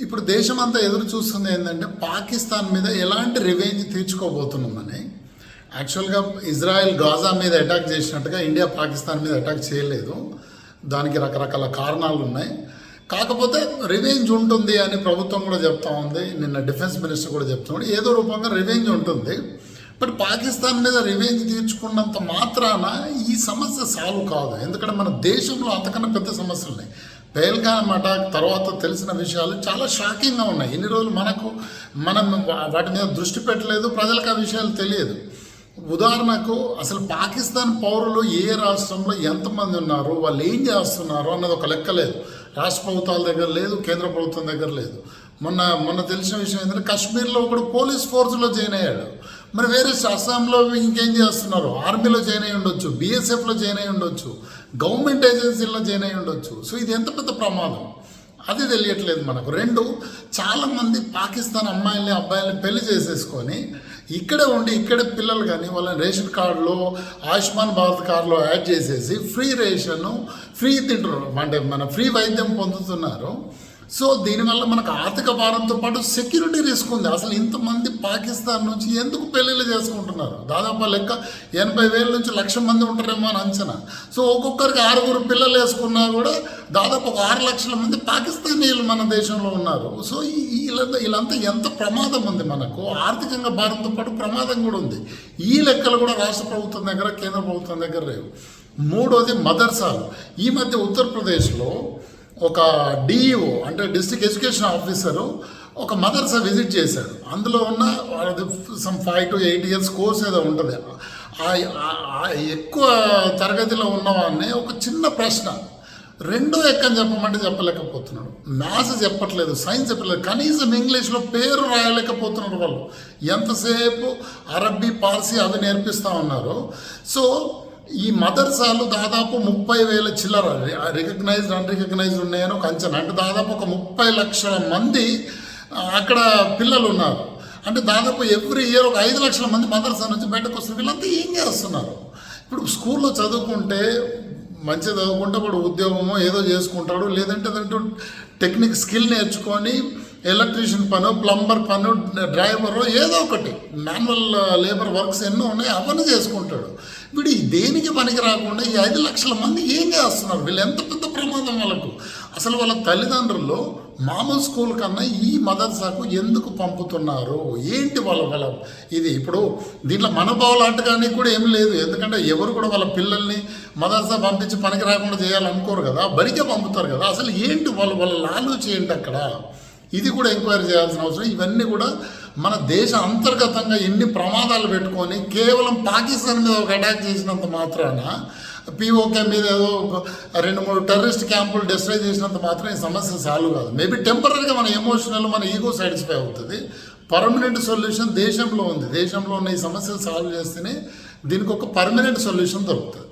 ఇప్పుడు దేశం అంతా ఎదురు చూస్తుంది ఏంటంటే పాకిస్తాన్ మీద ఎలాంటి రివెంజ్ తీర్చుకోబోతున్నామని. యాక్చువల్గా ఇజ్రాయెల్ గాజా మీద అటాక్ చేసినట్టుగా ఇండియా పాకిస్తాన్ మీద అటాక్ చేయలేదు. దానికి రకరకాల కారణాలు ఉన్నాయి కాకపోతే రివెంజ్ ఉంటుంది అని ప్రభుత్వం కూడా చెప్తా ఉంది. నిన్న డిఫెన్స్ మినిస్టర్ కూడా చెప్తున్నాడు. ఏదో రూపంగా రివెంజ్ ఉంటుంది. బట్ పాకిస్తాన్ మీద రివెంజ్ తీర్చుకున్నంత మాత్రాన ఈ సమస్య సాల్వ్ కాదు. ఎందుకంటే మన దేశంలో అంతకన్నా పెద్ద సమస్యలు ఉన్నాయి పేల్గామ్ మాట తర్వాత తెలిసిన విషయాలు చాలా షాకింగ్గా ఉన్నాయి. ఇన్ని రోజులు మనకు మనం వాటి మీద దృష్టి పెట్టలేదు ప్రజలకు ఆ విషయాలు తెలియదు. ఉదాహరణకు అసలు పాకిస్తాన్ పౌరులు ఏ రాష్ట్రంలో ఎంతమంది ఉన్నారు వాళ్ళు ఏం చేస్తున్నారు అన్నది ఒక లెక్క లేదు. రాష్ట్ర ప్రభుత్వాల దగ్గర లేదు కేంద్ర ప్రభుత్వం దగ్గర లేదు. మొన్న మొన్న తెలిసిన విషయం ఏంటంటే కాశ్మీర్లో ఒకడు పోలీస్ ఫోర్స్లో జాయిన్ అయ్యాడు. మరి వేరే అస్సాంలో ఇంకేం చేస్తున్నారు? ఆర్మీలో జాయిన్ అయి ఉండొచ్చు బీఎస్ఎఫ్లో జాయిన్ అయి ఉండొచ్చు గవర్నమెంట్ ఏజెన్సీల్లో జాయిన్ అయి ఉండొచ్చు. సో ఇది ఎంత పెద్ద ప్రమాదం? అది తెలియట్లేదు మనకు. రెండు చాలామంది పాకిస్తాన్ అమ్మాయిల్ని అబ్బాయిల్ని పెళ్ళి చేసేసుకొని ఇక్కడే ఉండి ఇక్కడే పిల్లలు కానీ వాళ్ళని రేషన్ కార్డులో ఆయుష్మాన్ భారత్ కార్డులో యాడ్ చేసేసి ఫ్రీ రేషన్ ఫ్రీ తింటున్నారు. అంటే మన ఫ్రీ వైద్యం పొందుతున్నారు. సో దీనివల్ల మనకు ఆర్థిక భారంతో పాటు సెక్యూరిటీ రిస్క్ ఉంది. అసలు ఇంతమంది పాకిస్తాన్ నుంచి ఎందుకు పెళ్ళిళ్ళు చేసుకుంటున్నారు? దాదాపు లెక్క ఎనభై వేల నుంచి లక్ష మంది ఉంటారేమో అని అంచనా. సో ఒక్కొక్కరికి ఆరుగురు పిల్లలు వేసుకున్నా కూడా దాదాపు ఒక ఆరు లక్షల మంది పాకిస్తానీలు మన దేశంలో ఉన్నారు. సో ఈ- వీళ్ళంతా వీళ్ళంతా ఎంత ప్రమాదం ఉంది మనకు. ఆర్థికంగా భారంతో పాటు ప్రమాదం కూడా ఉంది. ఈ లెక్కలు కూడా రాష్ట్ర ప్రభుత్వం దగ్గర కేంద్ర ప్రభుత్వం దగ్గర లేవు. మూడోది మదర్సాలు. ఈ మధ్య ఉత్తరప్రదేశ్లో ఒక డిఈఓ అంటే డిస్ట్రిక్ట్ ఎడ్యుకేషన్ ఆఫీసరు ఒక మదర్స్ విజిట్ చేశారు అందులో ఉన్న వాళ్ళది some five to eight years course ఏదో ఉంటుంది. ఆ- ఎక్కువ తరగతిలో ఉన్నవాడిని ఒక చిన్న ప్రశ్న. రెండో ఎక్కని చెప్పమంటే చెప్పలేకపోతున్నాడు. మ్యాథ్స్ చెప్పట్లేదు సైన్స్ చెప్పట్లేదు కనీసం ఇంగ్లీష్లో పేరు రాయలేకపోతున్నారు వాళ్ళు. ఎంతసేపు అరబ్బీ పార్సీ అవి నేర్పిస్తూ ఉన్నారు. సో ఈ మదర్సాలు దాదాపు ముప్పై వేల చిల్లర రికగ్నైజ్డ్ అన్రికగ్నైజ్డ్ ఉన్నాయని ఒక అంచనా అంటే దాదాపు ఒక ముప్పై లక్షల మంది అక్కడ పిల్లలు ఉన్నారు. అంటే దాదాపు ఎవ్రీ ఇయర్ ఒక ఐదు లక్షల మంది మదర్సా నుంచి బయటకు వస్తారు వీళ్ళంతా ఏం చేస్తున్నారు? ఇప్పుడు స్కూల్లో చదువుకుంటే మంచి చదువుకుంటే వాడు ఉద్యోగమో ఏదో చేసుకుంటాడు. లేదంటే దాంట్లో టెక్నిక్ స్కిల్ నేర్చుకొని ఎలక్ట్రీషియన్ పను ప్లంబర్ పను డ్రైవరు ఏదో ఒకటి. మాన్యువల్ లేబర్ వర్క్స్ ఎన్నో ఉన్నాయి అవన్నీ చేసుకుంటాడు. వీడు ఈ దేనికి పనికి రాకుండా ఈ ఐదు లక్షల మంది ఏం చేస్తున్నారు? వీళ్ళు ఎంత పెద్ద ప్రమాదం వాళ్ళకు? అసలు వాళ్ళ తల్లిదండ్రులు మామూలు స్కూల్ కన్నా ఈ మదర్సాకు ఎందుకు పంపుతున్నారు? ఏంటి వాళ్ళ వాళ్ళ ఇది ఇప్పుడు దీంట్లో మనోభావాలాటగానికి కూడా ఏం లేదు. ఎందుకంటే ఎవరు కూడా వాళ్ళ పిల్లల్ని మదర్సా పంపించి పనికి రాకుండా చేయాలనుకోరు కదా. బరికే పంపుతారు కదా. అసలు ఏంటి వాళ్ళ వాళ్ళ లాలూచి ఏంటి అక్కడ? ఇది కూడా ఎంక్వైరీ చేయాల్సిన అవసరం. ఇవన్నీ కూడా మన దేశ అంతర్గతంగా ఎన్ని ప్రమాదాలు పెట్టుకొని కేవలం పాకిస్తాన్ మీద ఒక అటాక్ చేసినంత మాత్రాన పీఓకే మీద ఏదో ఒక రెండు మూడు టెర్రరిస్ట్ క్యాంపులు డిస్ట్రాయ్ చేసినంత మాత్రం ఈ సమస్య సాల్వ్ కాదు. మేబీ టెంపరీగా మన ఎమోషనల్ మన ఈగో సాటిస్ఫై అవుతుంది. పర్మనెంట్ సొల్యూషన్ దేశంలో ఉంది. దేశంలో ఉన్న ఈ సమస్యలు సాల్వ్ చేస్తేనే దీనికి ఒక పర్మనెంట్ సొల్యూషన్ దొరుకుతుంది.